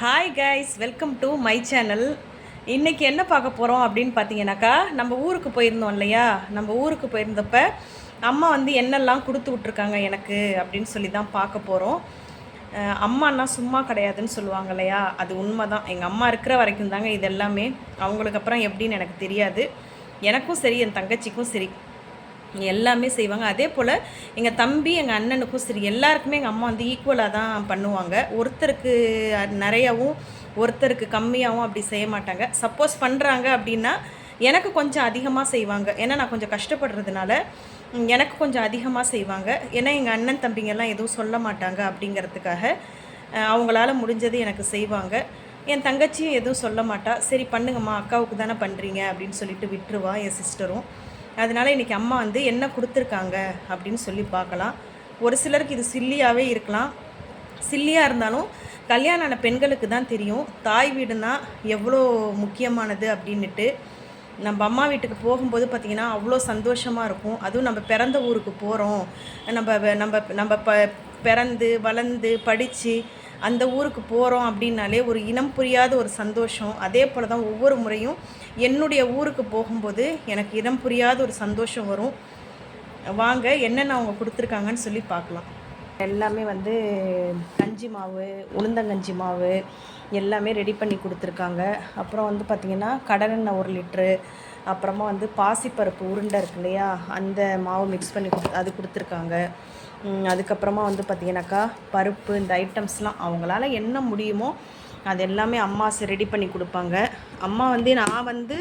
Hi guys welcome to my channel இன்றைக்கி என்ன பார்க்க போகிறோம் அப்படின்னு பார்த்தீங்கன்னாக்கா நம்ம ஊருக்கு போயிருந்தோம் இல்லையா? நம்ம ஊருக்கு போயிருந்தப்ப அம்மா வந்து என்னெல்லாம் கொடுத்து விட்ருக்காங்க எனக்கு அப்படின்னு சொல்லி தான் பார்க்க போகிறோம் அம்மானா சும்மா கிடையாதுன்னு சொல்லுவாங்க இல்லையா? அது உண்மை தான் எங்கள் அம்மா இருக்கிற வரைக்கும் தாங்க இது எல்லாமே. அவங்களுக்கு அப்புறம் எப்படின்னு எனக்கு தெரியாது. எனக்கும் சரி என் தங்கச்சிக்கும் சரி. எல்லாமே செய்வாங்க. அதே போல் எங்கள் தம்பி எங்கள் அண்ணனுக்கும் சரி எல்லாருக்குமே எங்கள் அம்மா வந்து ஈக்குவலாக தான் பண்ணுவாங்க. ஒருத்தருக்கு நிறையாவும் ஒருத்தருக்கு கம்மியாகவும் அப்படி செய்ய மாட்டாங்க. சப்போஸ் பண்ணுறாங்க அப்படின்னா எனக்கு கொஞ்சம் அதிகமாக செய்வாங்க. ஏன்னா நான் கொஞ்சம் கஷ்டப்படுறதுனால எனக்கு கொஞ்சம் அதிகமாக செய்வாங்க. ஏன்னா எங்கள் அண்ணன் தம்பிங்கெல்லாம் எதுவும் சொல்ல மாட்டாங்க அப்படிங்கிறதுக்காக அவங்களால முடிஞ்சது எனக்கு செய்வாங்க. என் தங்கச்சியும் எதுவும் சொல்ல மாட்டா. சரி பண்ணுங்கம்மா அக்காவுக்கு தானே பண்ணுறீங்க அப்படின்னு சொல்லிட்டு விட்டுருவா என் சிஸ்டரும் அதனால் இன்றைக்கி அம்மா வந்து என்ன கொடுத்துருக்காங்க அப்படின்னு சொல்லி பார்க்கலாம். ஒரு சிலருக்கு இது சில்லியாகவே இருக்கலாம். சில்லியாக இருந்தாலும் கல்யாணம் ஆன பெண்களுக்கு தான் தெரியும். தாய் வீடுனா எவ்வளோ முக்கியமானது அப்படின்னுட்டு. நம்ம அம்மா வீட்டுக்கு போகும்போது பார்த்திங்கன்னா அவ்வளோ சந்தோஷமாக இருக்கும். அதுவும் நம்ம பிறந்த ஊருக்கு போகிறோம் நம்ம நம்ம நம்ம ப பிறந்து வளர்ந்து படித்து அந்த ஊருக்கு போகிறோம் அப்படின்னாலே ஒரு இனம் புரியாத ஒரு சந்தோஷம். அதே போல் தான் ஒவ்வொரு முறையும் என்னுடைய ஊருக்கு போகும்போது எனக்கு இனம் புரியாத ஒரு சந்தோஷம் வரும். வாங்க என்னென்ன அவங்க கொடுத்துருக்காங்கன்னு சொல்லி பார்க்கலாம். எல்லாமே வந்து கஞ்சி மாவு உளுந்தங்கஞ்சி மாவு எல்லாமே ரெடி பண்ணி கொடுத்துருக்காங்க. அப்புறம் வந்து பார்த்திங்கன்னா கடலெண்ணெய் ஒரு லிட்ரு அப்புறமா வந்து பாசிப்பருப்பு உருண்டை இருக்கு இல்லையா? அந்த மாவு மிக்ஸ் பண்ணி கொடு அது கொடுத்துருக்காங்க. அதுக்கப்புறமா வந்து பார்த்திங்கனாக்கா பருப்பு இந்த ஐட்டம்ஸ்லாம் அவங்களால என்ன முடியுமோ அது எல்லாமே அம்மா ரெடி பண்ணி கொடுப்பாங்க. அம்மா வந்து நான் வந்து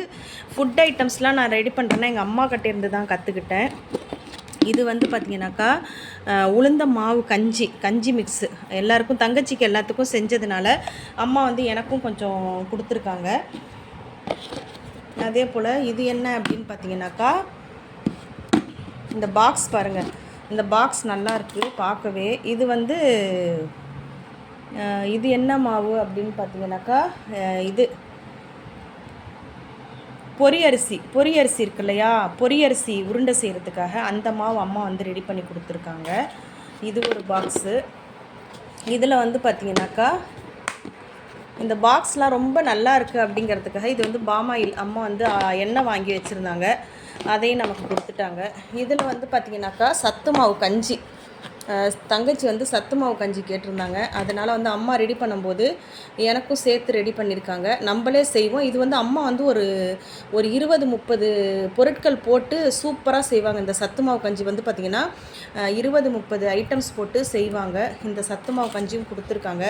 ஃபுட் ஐட்டம்ஸ்லாம் நான் ரெடி பண்ணுறேன்னா எங்கள் அம்மா கிட்டேருந்து தான் கற்றுக்கிட்டேன் இது வந்து பார்த்தீங்கன்னாக்கா உளுந்த மாவு கஞ்சி கஞ்சி மிக்ஸு எல்லாருக்கும் தங்கச்சிக்கு எல்லாத்துக்கும் செஞ்சதுனால அம்மா வந்து எனக்கும் கொஞ்சம் கொடுத்துருக்காங்க. அதே போல் இது என்ன அப்படின்னு பார்த்தீங்கன்னாக்கா இந்த பாக்ஸ் பாருங்கள் இந்த பாக்ஸ் நல்லா இருக்குது பார்க்கவே. இது வந்து இது என்ன மாவு அப்படின்னு பார்த்தீங்கன்னாக்கா இது பொரியரிசி பொரியரிசி இருக்கு இல்லையா? பொரியரிசி உருண்டை செய்கிறதுக்காக அந்த மாவு அம்மா வந்து ரெடி பண்ணி கொடுத்துருக்காங்க. இது ஒரு பாக்ஸு இதில் வந்து பார்த்தீங்கன்னாக்கா இந்த பாக்ஸ்லாம் ரொம்ப நல்லா இருக்குது அப்படிங்கிறதுக்காக இது வந்து பாமாயில் அம்மா வந்து எண்ணெய் வாங்கி வச்சுருந்தாங்க. அதையும் நமக்கு கொடுத்துட்டாங்க. இதில் வந்து பார்த்திங்கனாக்கா சத்து மாவு கஞ்சி. தங்கச்சி வந்து சத்து மாவு கஞ்சி கேட்டிருந்தாங்க. அதனால் வந்து அம்மா ரெடி பண்ணும்போது எனக்கும் சேர்த்து ரெடி பண்ணியிருக்காங்க நம்மளே செய்வோம். இது வந்து அம்மா வந்து ஒரு ஒரு இருபது முப்பது பொருட்கள் போட்டு சூப்பராக செய்வாங்க. இந்த சத்து மாவு கஞ்சி வந்து பார்த்திங்கன்னா இருபது முப்பது ஐட்டம்ஸ் போட்டு செய்வாங்க. இந்த சத்து மாவு கஞ்சியும் கொடுத்துருக்காங்க.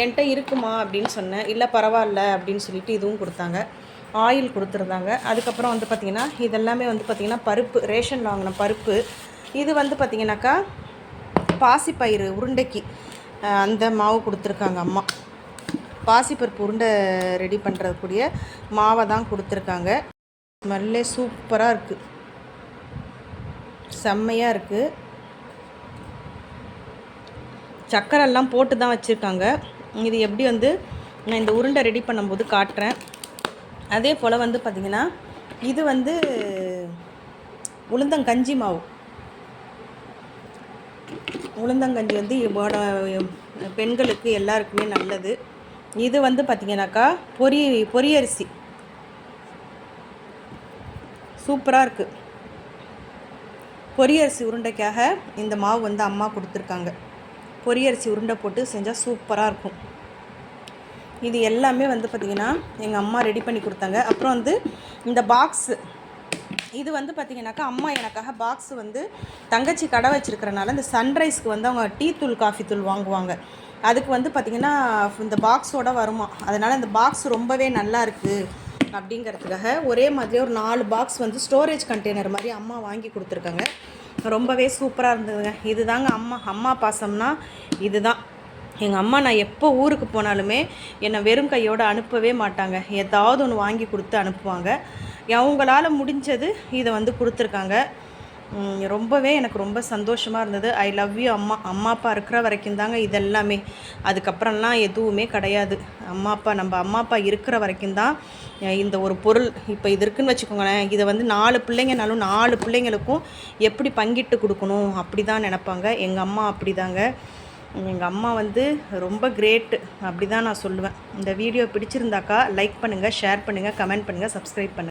என்கிட்ட இருக்குமா அப்படின்னு சொன்னேன். இல்லை பரவாயில்ல அப்படின்னு சொல்லிட்டு இதுவும் கொடுத்தாங்க. ஆயில் கொடுத்துருந்தாங்க. அதுக்கப்புறம் வந்து பார்த்திங்கன்னா இதெல்லாமே வந்து பார்த்திங்கன்னா பருப்பு ரேஷன் வாங்கின பருப்பு. இது வந்து பார்த்திங்கனாக்கா பாசிப்பயிறு உருண்டைக்கு அந்த மாவு கொடுத்துருக்காங்க அம்மா. பாசிப்பருப்பு உருண்டை ரெடி பண்ணுறதுக்கூடிய மாவை தான் கொடுத்துருக்காங்க. ஸ்மெல்லே சூப்பராக இருக்குது செம்மையாக இருக்குது சக்கரெல்லாம் போட்டு தான் வச்சுருக்காங்க. இது எப்படி வந்து நான் இந்த உருண்டை ரெடி பண்ணும்போது காட்டுறேன். அதே போல் வந்து பார்த்திங்கன்னா இது வந்து உளுந்தங்கஞ்சி மாவு. உளுந்தங்கஞ்சி வந்து பெண்களுக்கு எல்லாருக்குமே நல்லது. இது வந்து பார்த்திங்கனாக்கா பொரி பொரியரிசி சூப்பராக இருக்குது பொரியரிசி உருண்டைக்காக இந்த மாவு வந்து அம்மா கொடுத்துருக்காங்க. பொரியரிசி உருண்டை போட்டு செஞ்சால் சூப்பராக இருக்கும். இது எல்லாமே வந்து பார்த்திங்கன்னா எங்கள் அம்மா ரெடி பண்ணி கொடுத்தாங்க. அப்புறம் வந்து இந்த பாக்ஸு இது வந்து பார்த்திங்கனாக்கா அம்மா எனக்காக பாக்ஸ் வந்து தங்கச்சி கடை வச்சிருக்கிறனால இந்த சன்ரைஸ்க்கு வந்து அவங்க டீ தூள் காஃபி தூள் வாங்குவாங்க. அதுக்கு வந்து பார்த்திங்கன்னா இந்த பாக்ஸோட வருமா? அதனால் இந்த பாக்ஸ் ரொம்பவே நல்லா இருக்குது அப்படிங்கிறதுக்காக ஒரே மாதிரி ஒரு நாலு பாக்ஸ் வந்து ஸ்டோரேஜ் கண்டெய்னர் மாதிரி அம்மா வாங்கி கொடுத்துருக்காங்க. ரொம்பவே சூப்பராக இருந்ததுங்க. இதுதாங்க அம்மா. அம்மா பாசம்னா இதுதான். எங்கள் அம்மா நான் எப்போ ஊருக்கு போனாலுமே என்னை வெறும் கையோடு அனுப்பவே மாட்டாங்க. ஏதாவது ஒன்று வாங்கி கொடுத்து அனுப்புவாங்க. அவங்களால முடிஞ்சது இதை வந்து கொடுத்துருக்காங்க. ரொம்பவே எனக்கு ரொம்ப சந்தோஷமாக இருந்தது. ஐ லவ் யூ அம்மா. அம்மா அப்பா இருக்கிற வரைக்கும் தாங்க இதெல்லாமே. அதுக்கப்புறம்லாம் எதுவுமே கிடையாது. அம்மா அப்பா நம்ம அம்மா அப்பா இருக்கிற வரைக்கும் தான் இந்த ஒரு பொருள். இப்போ இது இருக்குன்னு வச்சுக்கோங்களேன் இதை வந்து நாலு பிள்ளைங்கனாலும் நாலு பிள்ளைங்களுக்கும் எப்படி பங்கிட்டு கொடுக்கணும்? அப்படி தான் நினப்பாங்க. எங்கள் அம்மா அப்படி தாங்க எங்கள் அம்மா வந்து ரொம்ப கிரேட்டு அப்படி தான் நான் சொல்லுவேன். இந்த வீடியோ பிடிச்சிருந்தாக்கா லைக் பண்ணுங்கள் ஷேர் பண்ணுங்கள் கமெண்ட் பண்ணுங்கள் சப்ஸ்கிரைப் பண்ணுங்கள்